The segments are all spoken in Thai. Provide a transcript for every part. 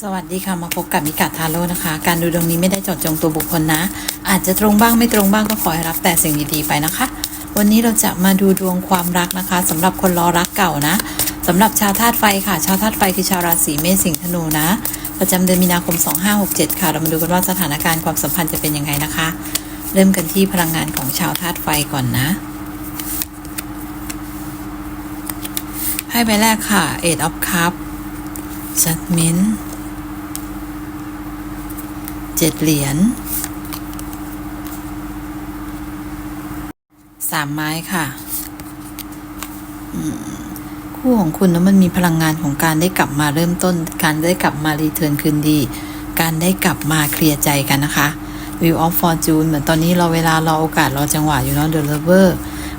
สวัสดีค่ะมาพบกับมิกาทาโร่นะคะ การดูดวงนี้ไม่ได้เจาะจงตัวบุคคลนะ อาจจะตรงบ้างไม่ตรงบ้างก็ขอให้รับแต่สิ่งดีๆไปนะคะ วันนี้เราจะมาดูดวงความรักนะคะสำหรับคนรอรักเก่านะสำหรับชาวธาตุไฟค่ะ ชาวธาตุไฟคือชาวราศีเมษสิงห์ธนูนะ ประจำเดือนมีนาคม 2567 ค่ะ เรามาดูกันว่าสถานการณ์ความสัมพันธ์จะเป็นยังไงนะคะ เริ่มกันที่พลังงานของชาวธาตุไฟก่อนนะไพ่ใบแรกค่ะ Eight of Cups Judgment จ็ดเหรียญสามไม้ค่ะ คู่ของคุณนะมันมีพลังงานของการได้กลับมาเริ่มต้น การได้กลับมารีเทิร์นคืนดี การได้กลับมาเคลียร์ใจกันนะคะ View of Fortune เหมือนตอนนี้เราเวลารอโอกาสรอจังหวะอยู่เนาะ The Lover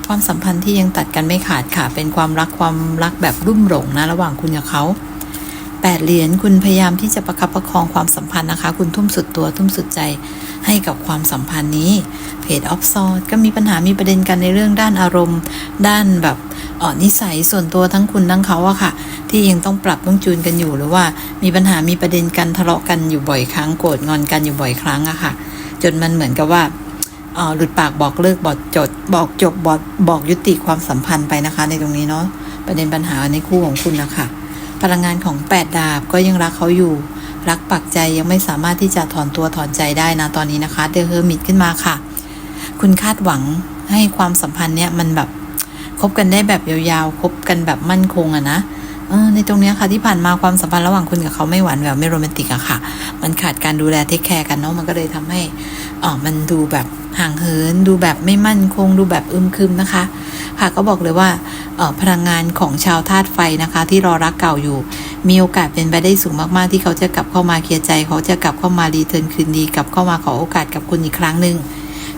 ความสัมพันธ์ที่ยังตัดกันไม่ขาดค่ะ เป็นความรักความรักแบบรุ่มหลงนะ ระหว่างคุณกับเขา แปดเหรียญคุณพยายามที่จะประคับประคองความสัมพันธ์นะคะ คุณทุ่มสุดตัวทุ่มสุดใจให้กับความสัมพันธ์นี้เพจออฟซอดก็มีปัญหามีประเด็นกันในเรื่องด้านอารมณ์ ด้านแบบเออนิสัยส่วนตัวทั้งคุณทั้งเขาอะค่ะ ที่ยังต้องปรับต้องจูนกันอยู่หรือว่ามีปัญหามีประเด็นกันทะเลาะกันอยู่บ่อยครั้งโกรธงอนกันอยู่บ่อยครั้งอะค่ะ จนมันเหมือนกับว่าเออหลุดปากบอกเลิกบอกจด บอกจบบอกบอกยุติความสัมพันธ์ไปนะคะ ในตรงนี้เนาะประเด็นปัญหาในคู่ของคุณนะคะ พลังงานของ 8 ดาบก็ยังรักเขาอยู่ รักปักใจยังไม่สามารถที่จะถอนตัวถอนใจได้นะตอนนี้นะคะเดอะเฮอร์มิตขึ้นมาค่ะ คุณคาดหวังให้ความสัมพันธ์เนี้ยมันแบบคบกันได้แบบยาวๆคบกันแบบมั่นคงอะนะเออในตรงเนี้ยค่ะที่ผ่านมาความสัมพันธ์ระหว่างคุณกับเขาไม่หวานแหววไม่โรแมนติกอะค่ะ มันขาดการดูแลเทคแคร์กันเนาะมันก็เลยทำให้อ๋อมันดูแบบห่างเหิน ดูแบบไม่มั่นคง ดูแบบอึมครึมนะคะ ค่ะก็บอกเลยว่า พลังงานของชาวธาตุไฟนะคะ ที่รอรักเก่าอยู่ มีโอกาสเป็นไปได้สูงมากๆ ที่เขาจะกลับเข้ามาเคลียร์ใจ เขาจะกลับเข้ามารีเทิร์นคืนดีกลับเข้ามาขอโอกาสกับคุณอีกครั้งหนึ่ง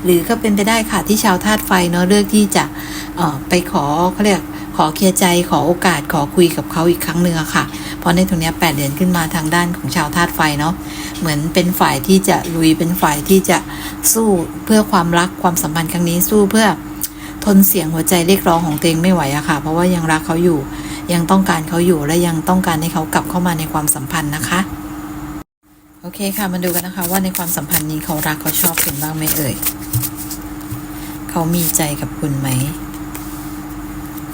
หรือก็เป็นไปได้ค่ะที่ชาวธาตุไฟเนาะเลือกที่จะไปขอเขาเรียกขอเคลียร์ใจขอโอกาสขอคุยกับเขาอีกครั้งหนึ่งอะค่ะ เพราะในตรงนี้แปดเหรียญขึ้นมาทางด้านของชาวธาตุไฟเนาะเหมือนเป็นฝ่ายที่จะลุยเป็นฝ่ายที่จะสู้เพื่อความรักความสัมพันธ์ครั้งนี้สู้เพื่อ ทนเสียงหัวใจเรียกร้องของตัวเองไม่ไหวอะค่ะ เพราะว่ายังรักเขาอยู่ ยังต้องการเขาอยู่และยังต้องการให้เขากลับเข้ามาในความสัมพันธ์นะคะ โอเคค่ะมาดูกันนะคะ ว่าในความสัมพันธ์นี้เขารักเขาชอบคุณบ้างไหมเอ่ยเขามีใจกับคุณไหม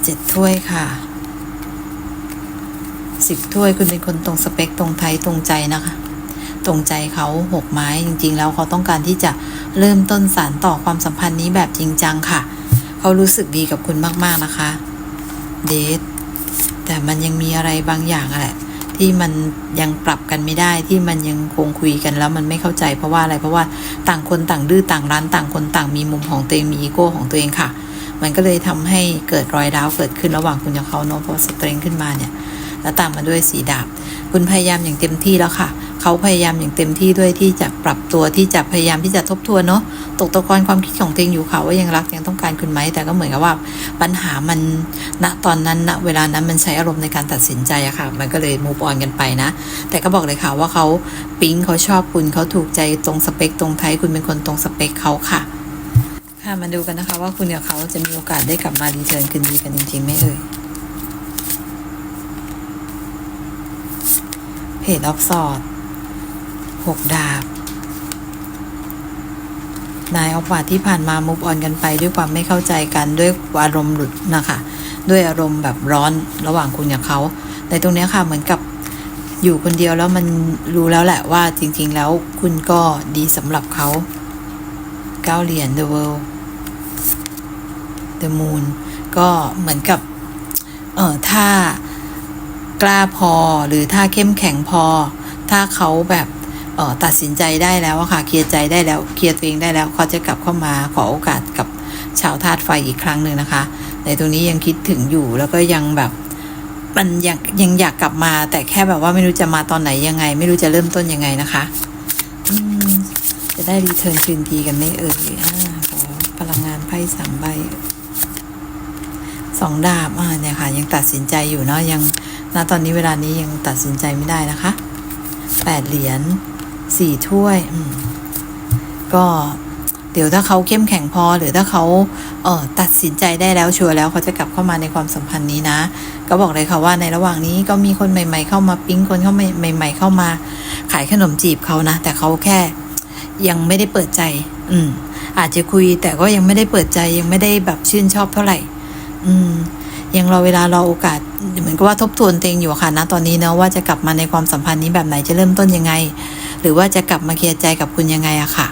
เจ็ดถ้วยค่ะสิบถ้วยคุณเป็นคนตรงสเปคตรงไทยตรงใจนะคะ ตรงใจเขาหกไม้จริงๆ แล้วเขาต้องการที่จะเริ่มต้นสารต่อความสัมพันธ์นี้แบบจริงจังค่ะ เขารู้สึกดีกับคุณมากๆนะคะ เดท แต่มันยังมีอะไรบางอย่างอะแหละ ที่มันยังปรับกันไม่ได้ที่มันยังคงคุยกันแล้วมันไม่เข้าใจเพราะว่าอะไรเพราะว่าต่างคนต่างดื้อต่างร้านต่างคนต่างมีมุมของตัวเองมีอีโก้ของตัวเองค่ะ มันก็เลยทำให้เกิดรอยร้าวเกิดขึ้นระหว่างคุณกับเขาเนาะเพราะสเตรงขึ้นมาเนี่ย แล้วตามมาด้วยสีดาบ คุณพยายามอย่างเต็มที่แล้วค่ะ เขาพยายามอย่างเต็มที่ด้วยที่จะปรับตัวที่จะพยายามที่จะทบทวนเนาะตกตะกอนความคิดของตัวเองอยู่ค่ะว่ายังรักยังต้องการคุณไหมแต่ก็เหมือนกับว่าปัญหามันณตอนนั้นณเวลานั้นมันใช้อารมณ์ในการตัดสินใจอะค่ะ มันก็เลยมูฟออนกันไปนะ แต่ก็บอกเลยค่ะว่าเขาปิ๊งเขาชอบคุณเขาถูกใจตรงสเปคตรงไทยคุณเป็นคนตรงสเปคเขาค่ะค่ะมาดูกันนะคะว่าคุณกับเขาจะมีโอกาสได้กลับมารีเทิร์นคืนดีกันจริงๆไหมเอ่ยเพจออฟสอด หกดาบ นายออฟวาที่ผ่านมามุฟออนกันไปด้วยความไม่เข้าใจกันด้วยอารมณ์หลุดนะคะด้วยอารมณ์แบบร้อนระหว่างคุณกับเขา แต่ตรงนี้ค่ะเหมือนกับอยู่คนเดียวแล้วมันรู้แล้วแหละว่าจริงๆแล้วคุณก็ดีสำหรับเขาเก้าเหรียญ The World The Moon ก็เหมือนกับเออถ้ากล้าพอหรือถ้าเข้มแข็งพอ ถ้าเขาแบบ ตัดสินใจได้แล้วค่ะเคลียร์ใจได้แล้วเคลียร์ตัวเองได้แล้วเขาจะกลับเข้ามาขอโอกาสกับชาวธาตุไฟอีกครั้งหนึ่งนะคะ ในตรงนี้ยังคิดถึงอยู่แล้วก็ยังแบบมันยังยังอยากกลับมา แต่แค่แบบว่าไม่รู้จะมาตอนไหนยังไง ไม่รู้จะเริ่มต้นยังไงนะคะจะได้รีเทิร์นคืนดีกันไหม่เอ่ยอ่าขอพลังงานไพ่สามใบสองดาบอ่าเนี่ยค่ะ ยังตัดสินใจอยู่เนาะยังณตอนนี้เวลานี้ยังตัดสินใจไม่ได้นะคะแปดเหรียญ สี่ถ้วยก็เดี๋ยวถ้าเขาเข้มแข็งพอ หรือถ้าเขาเออตัดสินใจได้แล้วชัวร์แล้วเขาจะกลับเข้ามาในความสัมพันธ์นี้นะ ก็บอกเลยค่ะว่าในระหว่างนี้ก็มีคนใหม่ ๆ เข้ามาปิ๊งคนเข้าใหม่ ๆ เข้ามา ขายขนมจีบเขานะ แต่เขาแค่ยังไม่ได้เปิดใจ อืม อาจจะคุยแต่ก็ยังไม่ได้เปิดใจยังไม่ได้แบบชื่นชอบเท่าไหร่ อืม ยังรอเวลารอโอกาสเหมือนกับว่าทบทวนเองอยู่ค่ะนะตอนนี้เนะว่าจะกลับมาในความสัมพันธ์นี้แบบไหนจะเริ่มต้นยังไง หรือว่าจะกลับมาเคลียร์ใจกับคุณยังไงอะค่ะ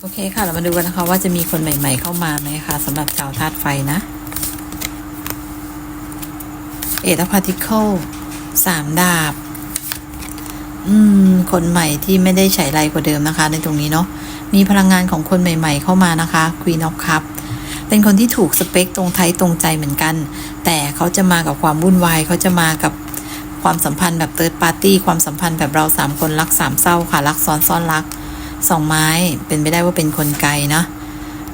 โอเคค่ะ เรามาดูกันนะคะว่าจะมีคนใหม่ ๆ เข้ามาไหมคะสำหรับชาวธาตุไฟนะเอทพาร์ติเคิลสามดาบ อืม คนใหม่ที่ไม่ได้ใช้ไรกว่าเดิมนะคะ ในตรงนี้เนาะ มีพลังงานของคนใหม่ ๆ เข้ามานะคะ Queen of Cup เป็นคนที่ถูกสเปคตรงไทยตรงใจเหมือนกัน แต่เขาจะมากับความวุ่นวาย เขาจะมากับ ความสัมพันธ์แบบเติร์ดปาร์ตี้ความสัมพันธ์แบบเราสามคนรักสามเศร้าค่ะ รักซ้อนซ้อนรักสองไม้เป็นไปได้ว่าเป็นคนไกลนะ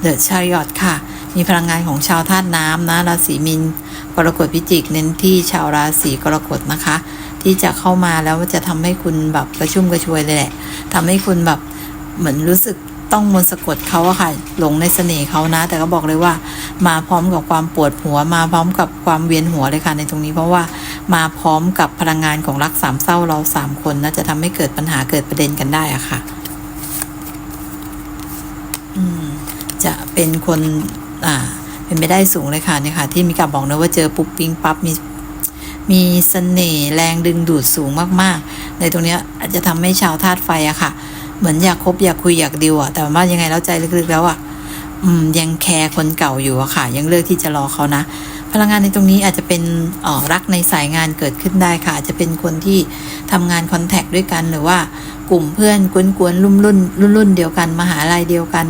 เดอะชาริอตค่ะ มีพลังงานของชาวธาตุน้ำนะราศีมินกรกฎพิจิกเน้นที่ชาวราศีกรกฎนะคะ ที่จะเข้ามาแล้วจะทำให้คุณแบบกระชุ่มกระชวยเลยแหละทำให้คุณแบบเหมือนรู้สึกต้องมนต์สะกดเขาอะค่ะ หลงในเสน่ห์เขานะ แต่ก็บอกเลยว่า มาพร้อมกับความปวดหัวมาพร้อมกับความเวียนหัวเลยค่ะในตรงนี้เพราะว่า มาพร้อมกับพลังงานของรักสามเศร้าเราสามคนนะจะทำให้เกิดปัญหาเกิดประเด็นกันได้อะค่ะจะเป็นคนอ่าเป็นไปได้สูงเลยค่ะเนี่ยค่ะ ที่มีการบอกนะว่าเจอปุ๊บปิ๊งปั๊บมีมีเสน่ห์แรงดึงดูดสูงมากๆ ในตรงนี้อาจจะทำให้ชาวธาตุไฟอะค่ะ เหมือนอยากคบอยากคุยอยากดิวอะแต่ว่ายังไงแล้วใจลึกๆแล้วอะอืมยังแคร์คนเก่าอยู่อะค่ะ ยังเลือกที่จะรอเขานะ พลังงานในตรงนี้อาจจะเป็นออรักในสายงานเกิดขึ้นได้ค่ะ อาจจะเป็นคนที่ทำงานคอนแทคด้วยกันหรือว่ากลุ่มเพื่อนกวนๆรุ่นรุ่นรุ่นรุ่นเดียวกันมหาลัยเดียวกัน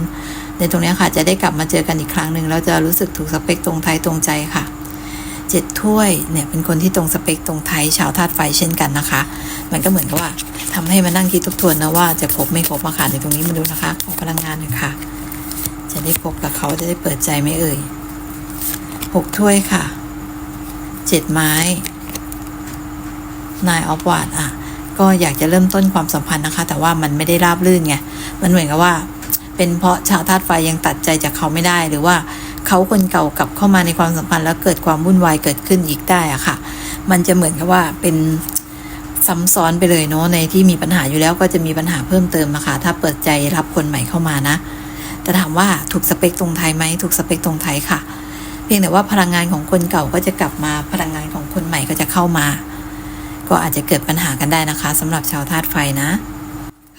ในตรงนี้ค่ะจะได้กลับมาเจอกันอีกครั้งหนึ่งแล้วจะรู้สึกถูกสเปคตรงไทยตรงใจค่ะเจ็ดถ้วยเนี่ยเป็นคนที่ตรงสเปคตรงไทยชาวธาตุไฟเช่นกันนะคะ มันก็เหมือนกับว่าทำให้มานั่งคิดทบทวนนะว่าจะคบไม่คบมาค่ะในตรงนี้มาดูนะคะขอพลังงานหน่อยค่ะ จะได้คบกับเขาจะได้เปิดใจไหมเอ่ย หกถ้วยค่ะเจ็ดไม้นายออฟวาดอะ ก็อยากจะเริ่มต้นความสัมพันธ์นะคะ แต่ว่ามันไม่ได้ราบรื่นไง มันเหมือนกับว่า เป็นเพราะชาวธาตุไฟยังตัดใจจากเขาไม่ได้ หรือว่าเขาคนเก่ากลับเข้ามาในความสัมพันธ์แล้วเกิดความวุ่นวายเกิดขึ้นอีกได้อะค่ะ มันจะเหมือนกับว่าเป็นซ้ำซ้อนไปเลยเนาะในที่มีปัญหาอยู่แล้วก็จะมีปัญหาเพิ่มเติมอะคะ ถ้าเปิดใจรับคนใหม่เข้ามานะ แต่ถามว่าถูกสเปคตรงไทยไหมถูกสเปคตรงไทยค่ะ เพียงแต่ว่าพลังงานของคนเก่าก็จะกลับมาพลังงานของคนใหม่ก็จะเข้ามา ก็อาจจะเกิดปัญหากันได้นะคะสำหรับชาวธาตุไฟนะ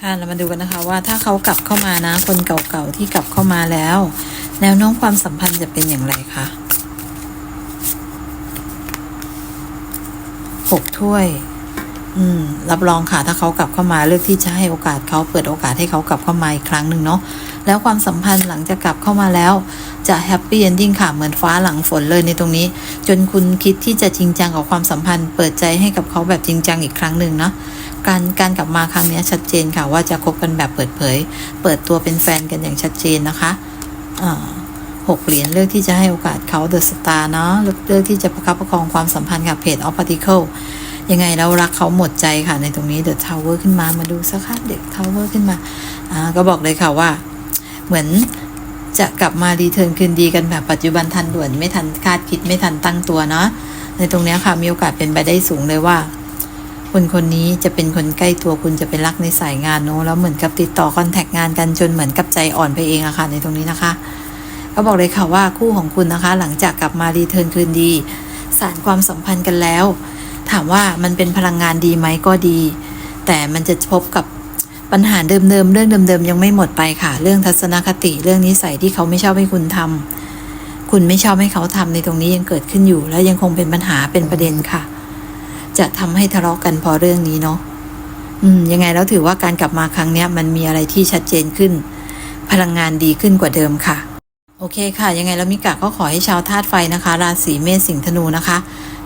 ค่ะเรามาดูกันนะคะว่าถ้าเขากลับเข้ามานะ คนเก่าๆที่กลับเข้ามาแล้ว แนวโน้มความสัมพันธ์จะเป็นอย่างไรคะหกถ้วย อืมรับรองค่ะถ้าเขากลับเข้ามาเลือกที่จะให้โอกาสเขาเปิดโอกาสให้เขากลับเข้ามาอีกครั้งหนึ่งเนาะแล้วความสัมพันธ์หลังจากกลับเข้ามาแล้ว จะแฮปปี้เอนดิ้งค่ะเหมือนฟ้าหลังฝนเลยในตรงนี้ จนคุณคิดที่จะจริงจังกับความสัมพันธ์ เปิดใจให้กับเขาแบบจริงจังอีกครั้งหนึ่งเนาะการการกลับมาครั้งนี้ชัดเจนค่ะว่าจะคบกันแบบเปิดเผย เปิดตัวเป็นแฟนกันอย่างชัดเจนนะคะอ่าหกเหรียญเลือกที่จะให้โอกาสเขาเดอะสตาร์เนาะเลือกที่จะประคับประคองความสัมพันธ์กับเพจออฟปาร์ติเคิล ยังไงแล้วรักเขาหมดใจค่ะในตรงนี้เดอะทาวเวอร์ขึ้นมามาดูสักค่ะเด็กทาวเวอร์ขึ้นมาอ่าก็บอกเลยค่ะว่า เหมือนจะกลับมารีเทิร์นคืนดีกันแบบปัจจุบันทันด่วนไม่ทันคาดคิดไม่ทันตั้งตัวเนาะในตรงนี้ค่ะมีโอกาสเป็นไปได้สูงเลยว่าคนคนนี้จะเป็นคนใกล้ตัวคุณจะเป็นรักในสายงานเนอะแล้วเหมือนกับติดต่อคอนแทคงานกันจนเหมือนกับใจอ่อนไปเองอะค่ะในตรงนี้นะคะ ก็บอกเลยค่ะว่าคู่ของคุณนะคะ หลังจากกลับมารีเทิร์นคืนดี สารความสัมพันธ์กันแล้ว ถามว่ามันเป็นพลังงานดีไหมก็ดี แต่มันจะพบกับปัญหาเดิมๆเรื่องเดิมๆยังไม่หมดไปค่ะ เรื่องทัศนคติเรื่องนิสัยที่เขาไม่ชอบให้คุณทำคุณไม่ชอบให้เขาทำในตรงนี้ยังเกิดขึ้นอยู่ และยังคงเป็นปัญหาเป็นประเด็นค่ะ จะทำให้ทะเลาะกันพอเรื่องนี้เนาะอืมยังไงแล้วถือว่าการกลับมาครั้งเนี้ยมันมีอะไรที่ชัดเจนขึ้น พลังงานดีขึ้นกว่าเดิมค่ะ โอเคค่ะ ยังไงแล้วมิกะก็ขอให้ชาวธาตุไฟนะคะ ราศีเมษสิงห์ธนูนะคะ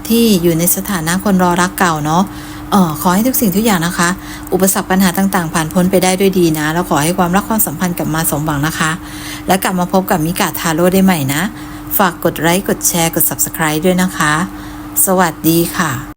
ที่อยู่ในสถานะคนรอรักเก่าเนาะเออขอให้ทุกสิ่งทุกอย่างนะคะ อุปสรรคปัญหาต่างๆ ผ่านพ้นไปได้ด้วยดีนะ แล้วขอให้ความรักความสัมพันธ์กลับมาสมหวังนะคะ และกลับมาพบกับมิกาทาโร่ได้ใหม่นะ ฝากกดไลค์กดแชร์กด subscribe ด้วยนะคะ สวัสดีค่ะ